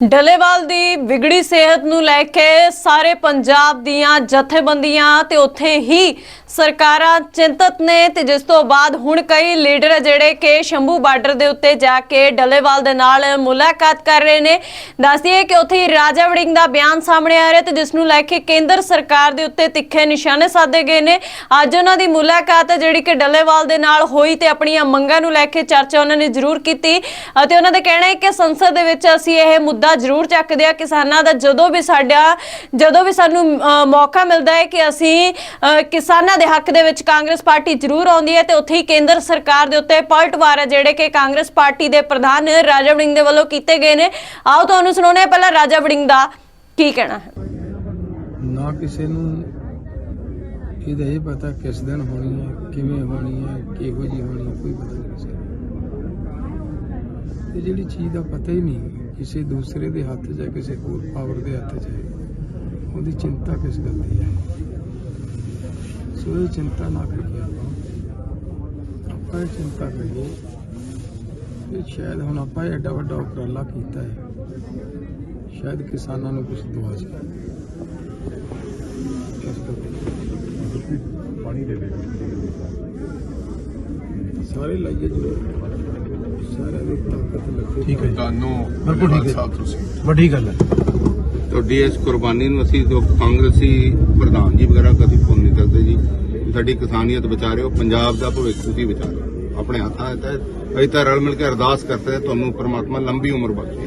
ਡੱਲੇਵਾਲ ਦੀ ਵਿਗੜੀ ਸਿਹਤ ਨੂੰ ਲੈ ਕੇ ਸਾਰੇ ਪੰਜਾਬ ਦੀਆਂ ਜਥੇਬੰਦੀਆਂ ਤੇ ਉੱਥੇ ਹੀ ਸਰਕਾਰਾਂ ਚਿੰਤਤ ਨੇ ਤੇ ਜਿਸ ਤੋਂ ਬਾਅਦ ਹੁਣ ਕਈ ਲੀਡਰ ਜਿਹੜੇ ਕਿ ਸ਼ੰਭੂ ਬਾਰਡਰ ਦੇ ਉੱਤੇ ਜਾ ਕੇ ਡੱਲੇਵਾਲ ਦੇ ਨਾਲ ਮੁਲਾਕਾਤ ਕਰ ਰਹੇ ਨੇ। ਦੱਸਦੀਏ ਕਿ ਉੱਥੇ ਹੀ ਰਾਜਾ ਵੜਿੰਗ ਦਾ ਬਿਆਨ ਸਾਹਮਣੇ ਆ ਰਿਹਾ ਤੇ ਜਿਸ ਨੂੰ ਲੈ ਕੇ ਕੇਂਦਰ ਸਰਕਾਰ ਦੇ ਉੱਤੇ ਤਿੱਖੇ ਨਿਸ਼ਾਨੇ ਸਾਧੇ ਗਏ ਨੇ। ਅੱਜ ਉਹਨਾਂ ਦੀ ਮੁਲਾਕਾਤ ਜਿਹੜੀ ਕਿ ਡੱਲੇਵਾਲ ਦੇ ਨਾਲ ਹੋਈ ਤੇ ਆਪਣੀਆਂ ਮੰਗਾਂ ਨੂੰ ਲੈ ਕੇ ਚਰਚਾ ਉਹਨਾਂ ਨੇ ਜ਼ਰੂਰ ਕੀਤੀ ਅਤੇ ਉਹਨਾਂ ਦਾ ਕਹਿਣਾ ਹੈ ਕਿ ਸੰਸਦ ਦੇ ਵਿੱਚ ਅਸੀਂ ਇਹ ਮੁੱਦਾ ਜ਼ਰੂਰ ਚੱਕਦੇ ਆ ਕਿਸਾਨਾਂ ਦਾ ਜਦੋਂ ਵੀ ਸਾਡਾ, ਜਦੋਂ ਵੀ ਸਾਨੂੰ ਮੌਕਾ ਮਿਲਦਾ ਹੈ ਕਿ ਅਸੀਂ ਕਿਸਾਨਾਂ ਦੇ ਹੱਕ ਦੇ ਵਿੱਚ ਕਾਂਗਰਸ ਪਾਰਟੀ ਜ਼ਰੂਰ ਆਉਂਦੀ ਹੈ ਤੇ ਉੱਥੇ ਹੀ ਕੇਂਦਰ ਸਰਕਾਰ ਦੇ ਉੱਤੇ ਪਲਟਵਾਰ ਹੈ, ਜਿਹੜੇ ਕਿ ਕਾਂਗਰਸ ਪਾਰਟੀ ਦੇ ਪ੍ਰਧਾਨ ਰਾਜਾ ਵੜਿੰਗ ਦੇ ਵੱਲੋਂ ਕੀਤੇ ਗਏ ਨੇ। ਆਓ ਤੁਹਾਨੂੰ ਸੁਣਾਉਂਦੇ ਹਾਂ ਪਹਿਲਾਂ ਰਾਜਾ ਵੜਿੰਗ ਦਾ ਕੀ ਕਹਿਣਾ ਹੈ। ਨਾ ਕਿਸੇ ਨੂੰ ਇਹਦਾ ਇਹ ਪਤਾ ਕਿਸ ਦਿਨ ਹੋਣੀ ਹੈ, ਕਿਵੇਂ ਹੋਣੀ ਹੈ, ਕਿਹੋ ਜੀ ਹੋਣੀ ਹੈ, ਕੋਈ ਪਤਾ ਨਹੀਂ ਕਿਸੇ ਨੂੰ ਇਹ ਜਿਹੜੀ ਚੀਜ਼ ਦਾ ਪਤਾ ਹੀ ਨਹੀਂ, ਕਿਸੇ ਦੂਸਰੇ ਦੇ ਹੱਥ 'ਚ ਹੈ ਕਿਸੇ ਹੋਰ ਪਾਵਰ ਦੇ ਹੱਥ 'ਚ ਹੈ, ਉਹਦੀ ਚਿੰਤਾ ਕਿਸ ਗੱਲ ਦੀ ਹੈ? ਸੋ ਇਹ ਚਿੰਤਾ ਨਾ ਕਰੀਏ ਆਪਾਂ ਇਹ ਚਿੰਤਾ ਕਰੀਏ ਕਿ ਸ਼ਾਇਦ ਹੁਣ ਆਪਾਂ ਇਹ ਐਡਾ ਵੱਡਾ ਉਪਰਾਲਾ ਕੀਤਾ ਹੈ। ਸ਼ਾਇਦ ਕਿਸਾਨਾਂ ਨੂੰ ਕੁਝ ਦੁਆ ਕਰਕੇ ਪਾਣੀ ਦੇ ਦੇ ਸਾਰੇ ਲਾਈਏ ਜੋ। ਸਾਰਿਆਂ ਦੀ ਤਾਕਤ ਲੱਗੇ। ਠੀਕ ਹੈ ਤੁਹਾਨੂੰ ਬਿਲਕੁਲ ਠੀਕ ਹੈ। ਸਾਹਿਬ ਤੁਸੀਂ। ਵੱਡੀ ਗੱਲ ਹੈ। ਤੁਹਾਡੀ ਇਸ ਕੁਰਬਾਨੀ ਨੂੰ ਅਸੀਂ ਜੋ ਕਾਂਗਰਸੀ ਪ੍ਰਧਾਨ ਜੀ ਵਗੈਰਾ ਕਦੀ ਭੁੱਲ ਨਹੀਂ ਸਕਦੇ ਜੀ। ਸਾਡੀ ਕਿਸਾਨੀਅਤ ਹੋ ਪੰਜਾਬ ਦਾ ਭਵਿੱਖ ਤੁਸੀਂ ਹੋ। ਆਪਣੇ ਹੱਥਾਂ ਹੈ ਅਸੀਂ ਤਾਂ ਰਲ ਮਿਲ ਕੇ ਅਰਦਾਸ ਕਰਦੇ ਹਾਂ ਤੁਹਾਨੂੰ ਪ੍ਰਮਾਤਮਾ ਲੰਬੀ ਉਮਰ ਬਖਸ਼ੇ।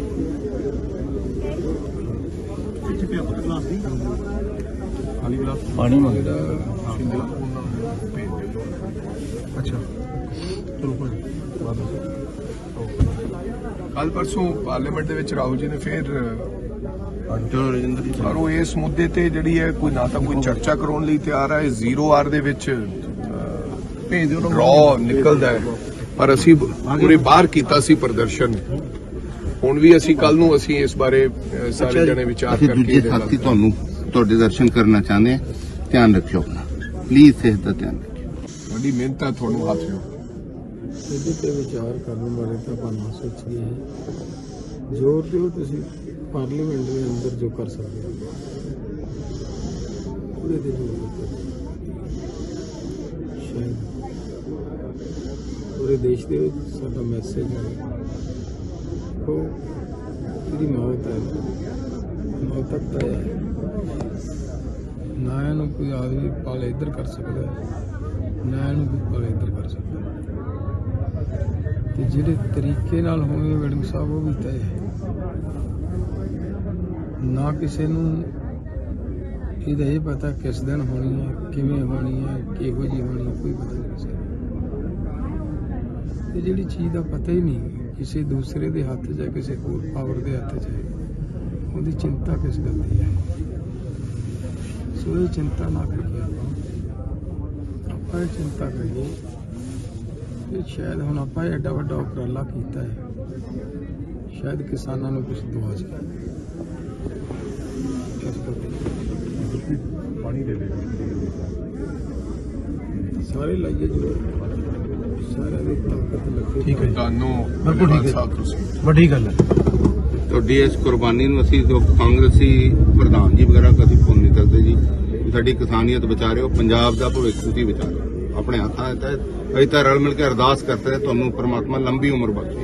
ਪਾਣੀ ਮੰਗਦਾ। ਅੱਛਾ। ਚਲੋ ਭਾਈ ਕੱਲ ਪਰਸੋਂ ਪਾਰਲੀਮੈਂਟ ਦੇ ਵਿੱਚ ਰਾਹੁਲ ਜੀ ਨੇ ਫਿਰ ਪਰ ਉਹ ਇਸ ਮੁੱਦੇ ਤੇ ਜਿਹੜੀ ਹੈ ਕੋਈ ਨਾ ਤਾਂ ਕੋਈ ਚਰਚਾ ਕਰਾਉਣ ਲਈ ਤਿਆਰ ਹੈ ਜ਼ੀਰੋ ਆਰ ਦੇ ਵਿੱਚ ਭੇਜ ਦਿਓ ਰॉ ਨਿਕਲਦਾ ਹੈ। ਪਰ ਅਸੀਂ ਪੂਰੇ ਬਾਹਰ ਕੀਤਾ ਸੀ ਪ੍ਰਦਰਸ਼ਨ। ਹੁਣ ਵੀ ਅਸੀਂ ਕੱਲ ਨੂੰ ਅਸੀਂ ਇਸ ਬਾਰੇ ਸਾਰੇ ਜਣੇ ਵਿਚਾਰ ਕਰਕੇ ਦੂਜੇ ਸਾਥੀ ਤੁਹਾਨੂੰ ਤੁਹਾਡੇ ਦਰਸ਼ਨ ਕਰਨਾ ਚਾਹੁੰਦੇ ਧਿਆਨ ਰੱਖਿਓ ਆਪਣਾ। ਪਲੀਜ਼ ਸਿਹਤ ਦਾ ਧਿਆਨ ਰੱਖਿਓ। ਵੱਡੀ ਮਿਹਨਤ ਹੈ ਤੁਹਾਨੂੰ ਹੱਥ ਇਹਦੇ ਤੇ ਵਿਚਾਰ ਕਰਨ ਬਾਰੇ ਤਾਂ ਆਪਾਂ ਸੋਚੀਏ। ਹੈ ਜ਼ੋਰ ਦਿਓ ਤੁਸੀਂ। ਪਾਰਲੀਮੈਂਟ ਦੇ ਅੰਦਰ ਜੋ ਕਰ ਸਕਦੇ ਹੋ ਉਹਦੇ ਤੇ ਸ਼ਾਇਦ। ਪੂਰੇ ਦੇਸ਼ ਦੇ ਵਿੱਚ ਸਾਡਾ ਮੈਸੇਜ ਹੈ। ਕੋ ਜਿਹੜੀ ਮੌਤ ਹੈ। ਮੌਤ ਤੱਕ ਤੈਅ ਹੈ। ਨਾ ਇਹਨੂੰ ਕੋਈ ਆਦਮੀ ਪਾਲੇ ਇੱਧਰ ਕਰ ਸਕਦਾ ਨਾ ਇਹਨੂੰ ਕੋਈ ਪਾਲੇ ਇੱਧਰ ਕਰ ਸਕਦਾ ਹੈ। ਤੇ ਜਿਹੜੇ ਤਰੀਕੇ ਨਾਲ ਹੋਵੇ ਵੜਿੰਗ ਸਾਹਿਬ, ਉਹ ਵੀ ਤੈਅ ਹੈ। ਨਾ ਕਿਸੇ ਨੂੰ ਇਹਦਾ ਇਹ ਪਤਾ ਕਿਸ ਦਿਨ ਹੋਣੀ ਹੈ, ਕਿਵੇਂ ਹੋਣੀ ਹੈ, ਕਿਹੋ ਜੀ ਹੋਣੀ ਹੈ, ਕੋਈ ਪਤਾ ਨਹੀਂ ਕਿਸੇ ਨੂੰ। ਇਹ ਜਿਹੜੀ ਚੀਜ਼ ਦਾ ਪਤਾ ਹੀ ਨਹੀਂ ਕਿਸੇ ਦੂਸਰੇ ਦੇ ਹੱਥ 'ਚ ਹੈ ਕਿਸੇ ਹੋਰ ਪਾਵਰ ਦੇ ਹੱਥ 'ਚ ਹੈ, ਉਹਦੀ ਚਿੰਤਾ ਕਿਸ ਗੱਲ ਦੀ ਹੈ? ਸੋ ਇਹ ਚਿੰਤਾ ਨਾ ਕਰੀਏ ਆਪਾਂ। ਆਪਾਂ ਇਹ ਚਿੰਤਾ ਕਰੀਏ ਕਿ ਸ਼ਾਇਦ ਹੁਣ ਆਪਾਂ ਇਹ ਐਡਾ ਵੱਡਾ ਉਪਰਾਲਾ ਕੀਤਾ ਹੈ। ਸ਼ਾਇਦ ਕਿਸਾਨਾਂ ਨੂੰ ਕੁਝ ਦੁਆ ਸਕੇ ਇਸ ਕਰਕੇ ਪਾਣੀ ਦੇ ਦੇ। ਸਾਰੇ ਲਾਈਏ ਜੋ। ਸਾਰਿਆਂ ਦੀ ਤਾਕਤ ਲੱਗੇ। ਠੀਕ ਹੈ ਤੁਹਾਨੂੰ ਬਿਲਕੁਲ ਠੀਕ ਹੈ। ਸਾਹਿਬ ਤੁਸੀਂ। ਵੱਡੀ ਗੱਲ ਹੈ। ਤੁਹਾਡੀ ਇਸ ਕੁਰਬਾਨੀ ਨੂੰ ਅਸੀਂ ਜੋ ਕਾਂਗਰਸੀ ਪ੍ਰਧਾਨ ਜੀ ਵਗੈਰਾ ਕਦੀ ਭੁੱਲ ਨਹੀਂ ਸਕਦੇ ਜੀ। ਸਾਡੀ ਕਿਸਾਨੀਅਤ ਬਚਾ ਰਹੇ ਹੋ ਪੰਜਾਬ ਦਾ ਭਵਿੱਖ ਤੁਸੀਂ ਬਚਾ ਰਹੇ ਹੋ ਆਪਣੇ ਹੱਥਾਂ ਵਿੱਚ ਹੈ ਅਸੀਂ ਤਾਂ ਰਲ ਮਿਲ ਕੇ ਅਰਦਾਸ ਕਰਦੇ ਤੁਹਾਨੂੰ ਪ੍ਰਮਾਤਮਾ ਲੰਬੀ ਉਮਰ ਬਖਸ਼ੇ।